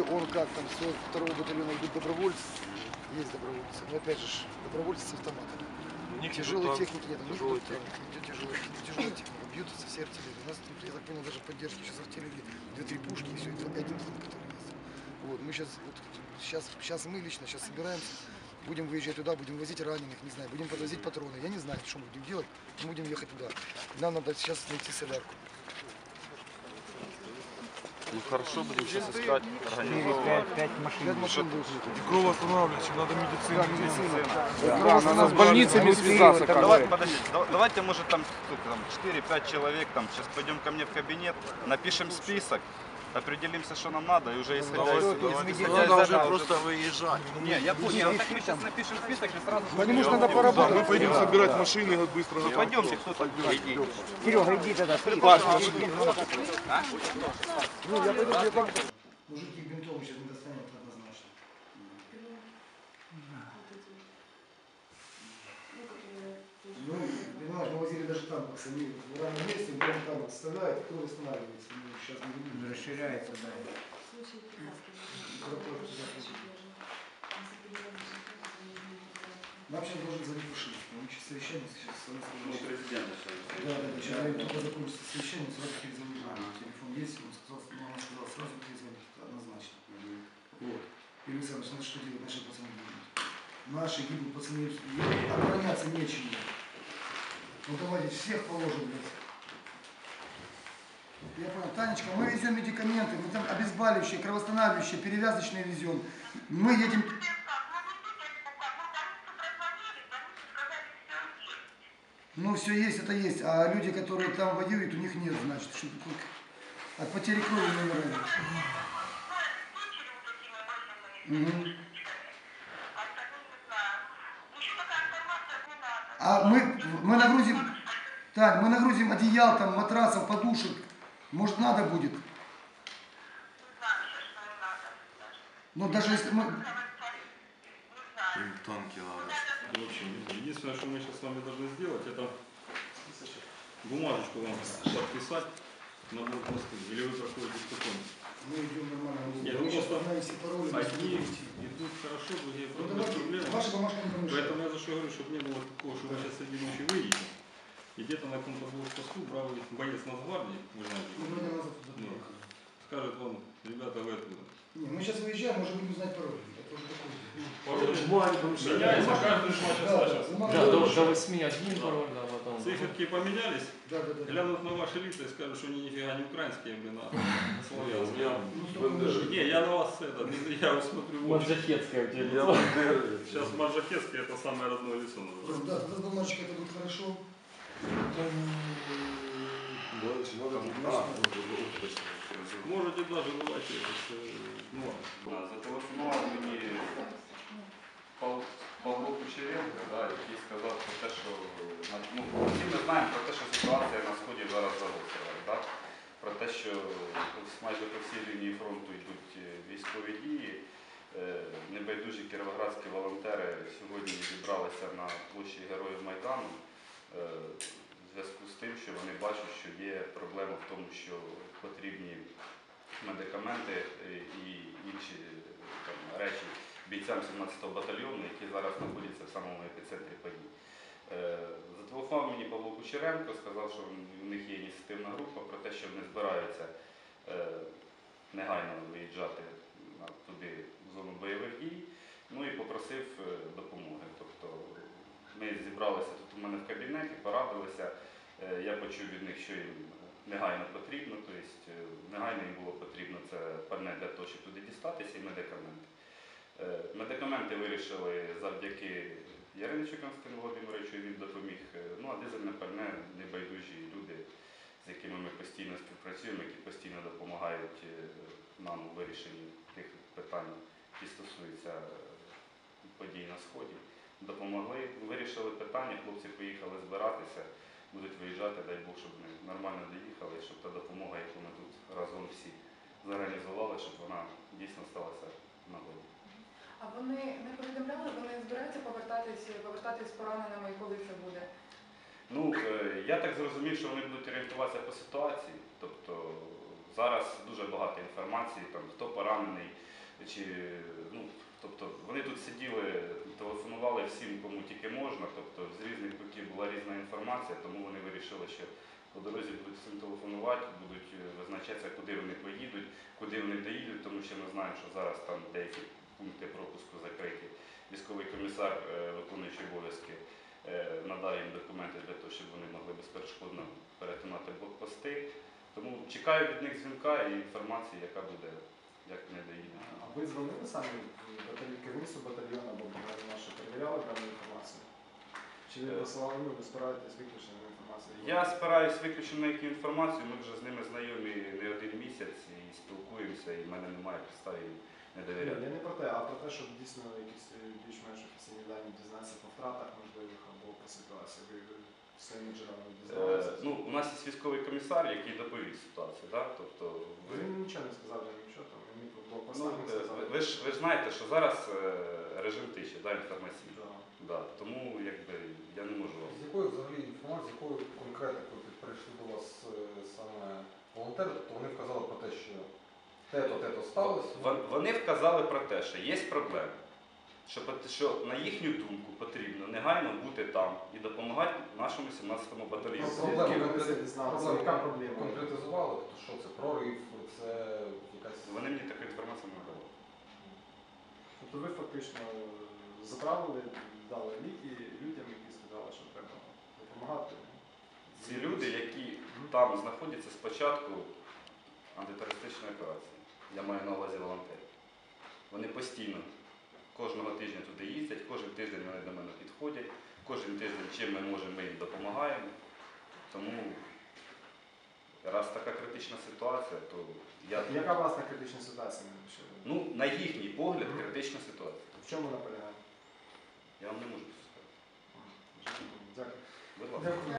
где он как там, с второго батальона идут добровольцы, есть добровольцы, но опять же, добровольцы с автоматами. У них Тяжелой идут техники нет, у тяжелой идет техника, идет тяжелая, тяжелая техника, бьют со всей артиллерии. У нас тут, я так понял, даже поддержки сейчас артиллерии, две-три пушки и все, это один танк, который есть. Вот, мы сейчас, вот, сейчас, сейчас мы лично сейчас собираемся, будем выезжать туда, будем возить раненых, не знаю, будем подвозить патроны. Я не знаю, что мы будем делать, мы будем ехать туда. Нам надо сейчас найти солярку. Ну хорошо, будем сейчас искать, организовывать. Пять машин будет ехать. Кровоостанавливающий, надо медицину. медицина. Да, надо с больницами связаться. Давайте, подождите, давайте, может, там, там 4-5 человек, там, сейчас пойдем ко мне в кабинет, напишем список, определимся, что нам надо, и уже исходя из, из Надо уже этого просто выезжать. Не, я понял, так мы сейчас напишем список и сразу... Потому что надо поработать. мы пойдем собирать машины вот быстро. Ну, пойдемте, кто там Серега, иди тогда. Ну, я пойду, я там... даже там, они в равном месте, прям там останавливают, кто останавливается, ну, сейчас не видно. Расширяется, да. Вообще должен залить уши, потому что священник сейчас сам. Ну, президент Да, да, да. Вчера только закончится священник, сразу перезвонил. А Телефон есть, он сказал, мама сказала, сразу перезвонит, однозначно. Вот. И Александр, что делать наши пацаны будут? Наши гибнут пацаны, обороняться нечем. Ну давайте всех положим, блядь. Я понял. Танечка, мы везем медикаменты, мы там обезболивающие, кровоостанавливающие, перевязочные везем. Мы едем... Ну, все есть, это есть. А люди, которые там воюют, у них нет, значит. От потери крови не умирают. Мгм. А мы, мы нагрузим, так, мы нагрузим одеял, там, матрасов, подушек. Может, надо будет. Ну, даже если мы... Танки надо. В общем, единственное, что мы сейчас с вами должны сделать, это бумажечку вам подписать на блокпосту, или вы проходите спокойно. Мы идем нормально. Нет, Мы ну просто Одни идут хорошо, другие Ну, давайте, проблем. ваша бумажка не помешает. Поэтому я за что говорю, чтобы не было такого, что вы сейчас среди ночи выйдете, и где-то на каком-то блокпосту бравый боец Нацгвардии, вы знаете, Ну. приехали. скажет вам, ребята, вы откуда. Не, мы сейчас выезжаем, мы уже будем знать пароль. Это уже такое. Меняется два часа Да, Да, до 8 один пароль, да, Циферки поменялись, Да, да, да. глянут на ваши лица и скажут, что они нифига не украинские, блин, а славянские. Ну, Не, я на вас это, не- я смотрю. Маджахетская у тебя лицо. Сейчас Маджахетский это самое родное лицо Да, называется. да, тогда бумажечка это будет хорошо. Можете даже давайте ну, зателефонував мені Пав- Павло Кучеренко, да, який сказав майже по всій лінії фронту йдуть е, військові дії. Е, Небайдужі кіровоградські волонтери сьогодні зібралися на площі Героїв Майдану е, в зв'язку з тим, що вони бачать, що є проблема в тому, що потрібні медикаменти і інші там, речі бійцям 17-го батальйону, які зараз знаходяться в самому епіцентрі подій. Зателефонував мені Павло Кучеренко, сказав, що в них є ініціативна група про те, що вони збираються негайно виїжджати туди в зону бойових дій, ну і попросив е, допомоги. Тобто ми зібралися тут у мене в кабінеті, порадилися. Е, Я почув від них, що їм негайно потрібно. Тобто е, негайно їм було потрібно це пальне для того, щоб туди дістатися, і медикаменти. Е, Медикаменти вирішили завдяки Яриничу Константину Володимировичу, він допоміг. Е, Ну а дизельне пальне небайдужі люди, якими ми постійно співпрацюємо, які постійно допомагають е, нам у вирішенні тих питань, які стосуються е, подій на сході. Допомогли, вирішили питання, хлопці поїхали збиратися, будуть виїжджати, дай Бог, щоб вони нормально доїхали, щоб та допомога, яку ми тут разом всі зорганізували, щоб вона дійсно сталася нагоді. А вони не повідомляли, вони збираються повертатись, повертатись пораненими коли це буде? Ну, е, я так зрозумів, що вони будуть орієнтуватися по ситуації. Тобто зараз дуже багато інформації, там, хто поранений, чи ну, тобто вони тут сиділи, телефонували всім, кому тільки можна. Тобто з різних боків була різна інформація, тому вони вирішили, що по дорозі будуть всім телефонувати, будуть е, визначатися, куди вони поїдуть, куди вони доїдуть, тому що ми знаємо, що зараз там деякі пункти пропуску закриті. Військовий комісар, е, виконуючий обов'язки, е, їм документи для того, щоб вони могли безперешкодно перетинати блокпости. Тому чекаю від них дзвінка і інформації, яка буде, як вони доїдуть. А ви дзвонили самі керівництву батальйону або наше, перевіряли дану інформацію? Чи ви Е. посилали, ну, ви спираєтесь виключно на інформацію? Я спираюсь виключно на їхню інформацію, ми вже з ними знайомі не один місяць і спілкуємося, і в мене немає їм не Ні, довіряти. я не про те, а про те, щоб дійсно якісь е, більш-менш офіційні дані дізнатися по втратах можливих або по ситуації. Ви своїми джерелами Е, дізналися? ну, у нас є військовий комісар, який доповів ситуацію. Да? Тобто, ви, Він нічого не сказав, я нічого там, він ну, блокпостах не е, сказав. ви, ви ж, ви ж знаєте, що зараз е, режим тиші да, інформаційний. Да. Да. Тому якби, я не можу вас. З якою взагалі інформацією, з якою конкретикою під- прийшли до вас е, саме волонтери? Тобто вони вказали про те, що те-то, те-то сталося. Вон- Вони вказали про те, що є проблеми, що, пот- що на їхню думку потрібно негайно бути там і допомагати нашому 17-му батальйону. Ну, Проблема Звідки ви конкрет- це дізналися? проблема Яка проблема? Конкретизували, тобто що це прорив, це якась. Вони мені таку інформацію не дали. Тобто ви фактично е, заправили, дали ліки людям, які сказали, що треба допомагати. Ці люди, які там знаходяться з початку антитерористичної операції, я маю на увазі волонтерів. Вони постійно кожного тижня туди їздять, кожен тиждень вони до мене підходять, кожен тиждень чим ми можемо, ми їм допомагаємо. Тому раз така критична ситуація, то я Яка власна критична ситуація? ну, на їхній погляд критична ситуація. В чому вона полягає? Я вам не можу сказати. Дякую. Будь ласка.